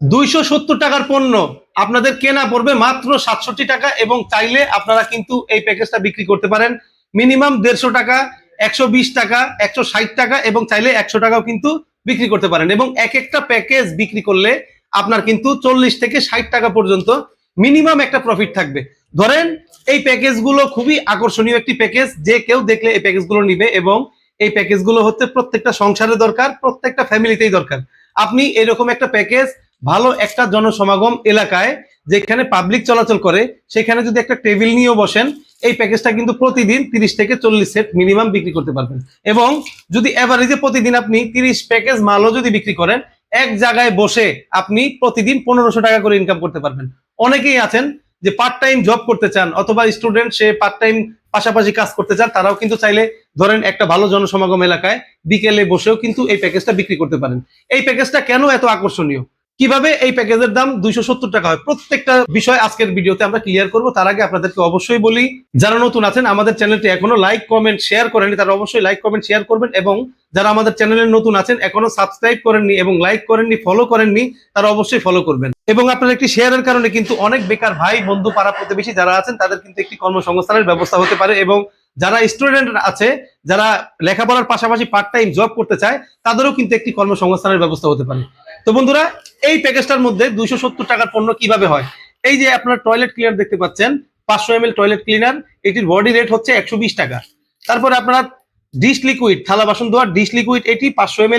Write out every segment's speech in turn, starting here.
দুইশো সত্তর টাকার পণ্য আপনাদের কেনা পড়বে মাত্র সাতষট্টি টাকা এবং চাইলে আপনারা কিন্তু এই প্যাকেজটা বিক্রি করতে পারেন। মিনিমাম দেড়শো টাকা, একশো বিশ টাকা, একশো ষাট টাকা এবং চাইলে একশো টাকাও কিন্তু বিক্রি করতে পারেন এবং এক একটা প্যাকেজ বিক্রি করলে আপনার কিন্তু চল্লিশ থেকে ষাট টাকা পর্যন্ত মিনিমাম একটা প্রফিট থাকবে। ধরেন এই প্যাকেজগুলো খুবই আকর্ষণীয় একটি প্যাকেজ, যে কেউ দেখলে এই প্যাকেজগুলো নিবে এবং এই প্যাকেজগুলো হচ্ছে প্রত্যেকটা সংসারে দরকার, প্রত্যেকটা ফ্যামিলিতেই দরকার। আপনি এরকম একটা প্যাকেজ ভালো একটা জনসমাগম এলাকায় যেখানে পাবলিক চলাচল করে, সেখানে যদি একটা টেবিল নিয়েও বসেন, এই প্যাকেজটা কিন্তু প্রতিদিন তিরিশ থেকে চল্লিশ সেট মিনিমাম বিক্রি করতে পারবেন। এবং যদি এভারেজে প্রতিদিন আপনি তিরিশ প্যাকেজ মালও যদি বিক্রি করেন, এক জায়গায় বসে আপনি প্রতিদিন পনেরোশো টাকা করে ইনকাম করতে পারবেন। অনেকেই আছেন যে পার্ট টাইম জব করতে চান, অথবা স্টুডেন্ট সে পার্ট টাইম পাশাপাশি কাজ করতে চান, তারাও কিন্তু চাইলে ধরেন একটা ভালো জনসমাগম এলাকায় বিকেলে বসেও কিন্তু এই প্যাকেজটা বিক্রি করতে পারেন। এই প্যাকেজটা কেন এত আকর্ষণীয়? কীভাবে এই প্যাকেজের দাম দুইশো সত্তর টাকা হয়? প্রত্যেকটা বিষয় আজকের ভিডিওতে আমরা ক্লিয়ার করব। তার আগে আপনাদেরকে অবশ্যই বলি, যারা নতুন আছেন, আমাদের চ্যানেলটি এখনও লাইক কমেন্ট শেয়ার করেনি তারা অবশ্যই লাইক কমেন্ট শেয়ার করবেন এবং যারা আমাদের চ্যানেলে নতুন আছেন, এখনও সাবস্ক্রাইব করেননি এবং লাইক করেননি ফলো করেননি, তারা অবশ্যই ফলো করবেন। এবং আপনার একটি শেয়ারের কারণে কিন্তু অনেক বেকার ভাই, বন্ধু, পাড়া প্রতিবেশী যারা আছেন, তাদের কিন্তু একটি কর্মসংস্থানের ব্যবস্থা হতে পারে এবং যারা স্টুডেন্ট আছে, যারা লেখাপড়ার পাশাপাশি পার্ট টাইম জব করতে চায়, তাদেরও কিন্তু একটি কর্মসংস্থানের ব্যবস্থা হতে পারে। তো বন্ধুরা, এই প্যাকেজটার মধ্যে দুইশো সত্তর টাকার পণ্য কীভাবে হয়? এই যে আপনার টয়লেট ক্লিনার দেখতে পাচ্ছেন, পাঁচশো এম টয়লেট ক্লিনার এটির বডি রেট হচ্ছে একশো বিশ টাকা। তারপরে আপনার ডিশ লিকুইড থালা বাসন ধোয়ার ডিশ লিকুইড এটি পাঁচশো এম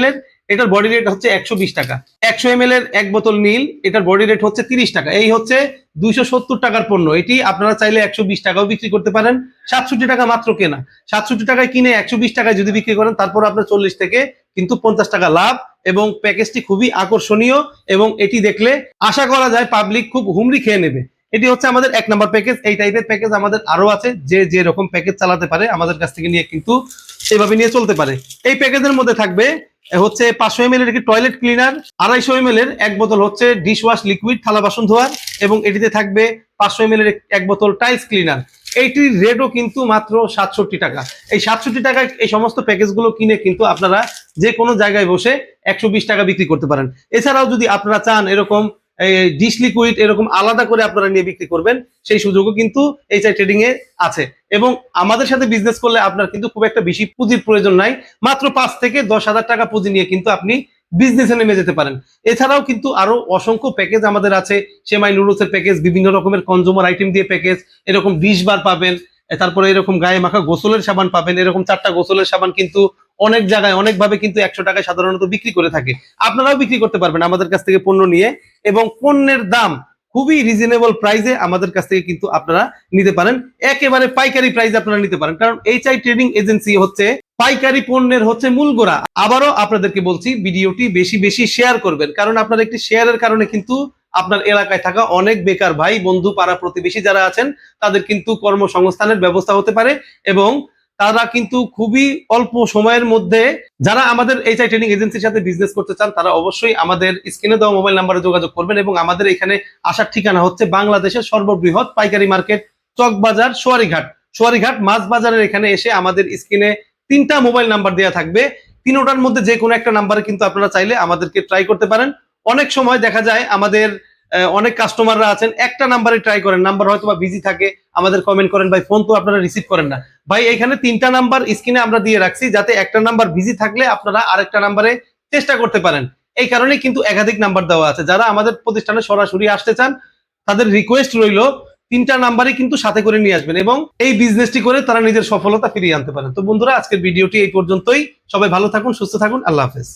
এটার বডি রেট হচ্ছে একশো বিশ টাকা। একশো এম এর এক বোতল নীল এটার বডি রেট হচ্ছে তিরিশ টাকা। এই হচ্ছে দুইশো সত্তর টাকার পণ্য। এটি আপনারা চাইলে একশো বিশ টাকাও বিক্রি করতে পারেন। সাতষট্টি টাকা মাত্র কেনা। সাতষট্টি টাকায় কিনে একশো বিশ টাকায় যদি বিক্রি করেন, তারপর আপনার চল্লিশ থেকে কিন্তু পঞ্চাশ টাকা লাভ এবং প্যাকেজটি খুবই আকর্ষণীয় এবং এটি দেখলে আশা করা যায় পাবলিক খুব হুমড়ি খেয়ে নেবে। এটি হচ্ছে আমাদের এক নম্বর প্যাকেজ এই টাইপের প্যাকেজ আমাদের আরও আছে, যে যে রকম প্যাকেজ চালাতে পারে, আমাদের কাছ থেকে নিয়ে কিন্তু এভাবে নিয়ে চলতে পারে। এই প্যাকেজের মধ্যে থাকবে হচ্ছে পাঁচশো এম এর একটি টয়লেট ক্লিনার আড়াইশো এম এর এক বোতল হচ্ছে ডিশ ওয়াশ লিকুইড থালা বাসন ধোয়ার এবং এটিতে থাকবে পাঁচশো এম এর এক বোতল টাইলস ক্লিনার এইটির রেটও কিন্তু মাত্র সাতষট্টি টাকা। এই সাতষট্টি টাকায় এই সমস্ত প্যাকেজগুলো কিনে কিন্তু আপনারা যে কোনো জায়গায় বসে একশো বিশ টাকা বিক্রি করতে পারেন। এছাড়াও যদি আপনারা চান এরকম ডিশ লিকুইড এরকম আলাদা করে আপনারা নিয়ে বিক্রি করবেন, সেই সুযোগও কিন্তু এইচআই ট্রেডিং এ আছে। এবং আমাদের সাথে বিজনেস করলে আপনার কিন্তু খুব একটা বেশি পুঁজির প্রয়োজন নাই। মাত্র পাঁচ থেকে দশ হাজার টাকা পুঁজি নিয়ে কিন্তু আপনি বিজনেসে নেমে যেতে পারেন। এছাড়াও কিন্তু আরও অসংখ্য প্যাকেজ আমাদের আছে। সেমাই নুডলসের প্যাকেজ বিভিন্ন রকমের কনজুমার আইটেম দিয়ে প্যাকেজ এরকম ডিশ বার পাবেন। তারপরে এরকম গায়ে মাখা গোসলের সাবান পাবেন, এরকম চারটা গোসলের সাবান কিন্তু অনেক জায়গায় অনেকভাবে কিন্তু একশো টাকায় সাধারণত বিক্রি করে থাকে। আপনারাও বিক্রি করতে পারবেন আমাদের কাছ থেকে পণ্য নিয়ে এবং পণ্যের দাম খুবই রিজনেবল প্রাইসে আমাদের কাছ থেকে কিন্তু আপনারা নিতে পারেন। একেবারে পাইকারি প্রাইসে আপনারা নিতে পারেন। কারণ এইচ আই ট্রেডিং এজেন্সি হচ্ছে পাইকারি পণ্যের হচ্ছে মূল গোড়া। আবারও আপনাদেরকে বলছি, ভিডিওটি বেশি বেশি শেয়ার করবেন। কারণ আপনার একটি শেয়ারের কারণে কিন্তু আপনার এলাকায় থাকা অনেক বেকার ভাই, বন্ধু, পাড়া প্রতিবেশী যারা আছেন, তাদের কিন্তু কর্মসংস্থানের ব্যবস্থা হতে পারে এবং তারা কিন্তু খুবই অল্প সময়ের মধ্যে যারা আমাদের এইচআই ট্রেনিং এজেন্সির সাথে বিজনেস করতে চান, তারা অবশ্যই আমাদের স্ক্রিনে দেওয়া মোবাইল নাম্বারে যোগাযোগ করবেন এবং আমাদের এখানে আসার ঠিকানা হচ্ছে বাংলাদেশের সর্ববৃহৎ পাইকারি মার্কেট চকবাজার সোয়ারিঘাট। সোয়ারিঘাট মাছ বাজারের এখানে এসে আমাদের স্ক্রিনে তিনটা মোবাইল নাম্বার দেওয়া থাকবে। তিনোটার মধ্যে যে কোনো একটা নাম্বারে কিন্তু আপনারা চাইলে আমাদেরকে ট্রাই করতে পারেন। অনেক সময় দেখা যায় আমাদের অনেক কাস্টমাররা আছেন, একটা নাম্বারে ট্রাই করেন নাম্বার হয়তো বা বিজি থাকে, আমাদের কমেন্ট করেন, ভাই ফোন তো আপনারা রিসিভ করেন না। ভাই, এখানে তিনটা নাম্বার স্ক্রিনে আমরা দিয়ে রাখছি, যাতে একটা নাম্বার বিজি থাকলে আপনারা আরেকটা নাম্বারে চেষ্টা করতে পারেন। এই কারণে কিন্তু একাধিক নাম্বার দেওয়া আছে। যারা আমাদের প্রতিষ্ঠানে সরাসরি আসতে চান, তাদের রিকোয়েস্ট রইল, তিনটা নাম্বারই কিন্তু সাথে করে নিয়ে আসবেন এবং এই বিজনেসটি করে তারা নিজের সফলতা ফিরিয়ে আনতে পারেন। তো বন্ধুরা, আজকের ভিডিওটি এই পর্যন্তই। সবাই ভালো থাকুন, সুস্থ থাকুন। আল্লাহ হাফেজ।